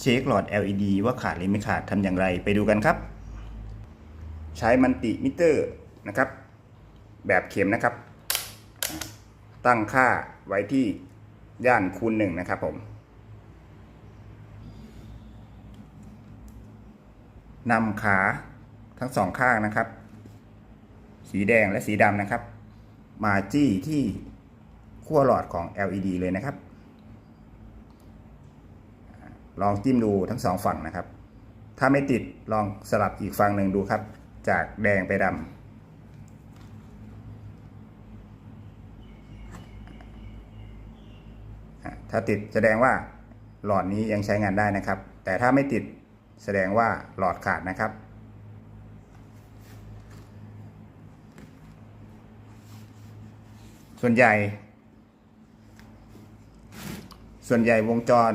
เช็คหลอด LED ว่าขาดหรือไม่ขาดทำอย่างไรไปดูกันครับ ใช้มันติมิเตอร์นะครับ แบบเข็มนะครับ ตั้งค่าไว้ที่ย่านคูณหนึ่งนะครับผมนำขาทั้งสองข้างนะครับ สีแดงและสีดำนะครับ มาจี้ที่ขั้วหลอดของ LED เลยนะครับ ลองจิ้มดูทั้งสองฝั่งนะครับ ถ้าไม่ติดลองสลับอีกฝั่งหนึ่งดูครับ จากแดงไปดำถ้าติดแสดงว่าหลอดนี้ยังใช้งานได้นะครับ แต่ถ้าไม่ติดแสดงว่าหลอดขาดนะครับส่วนใหญ่ ส่วนใหญ่วงจร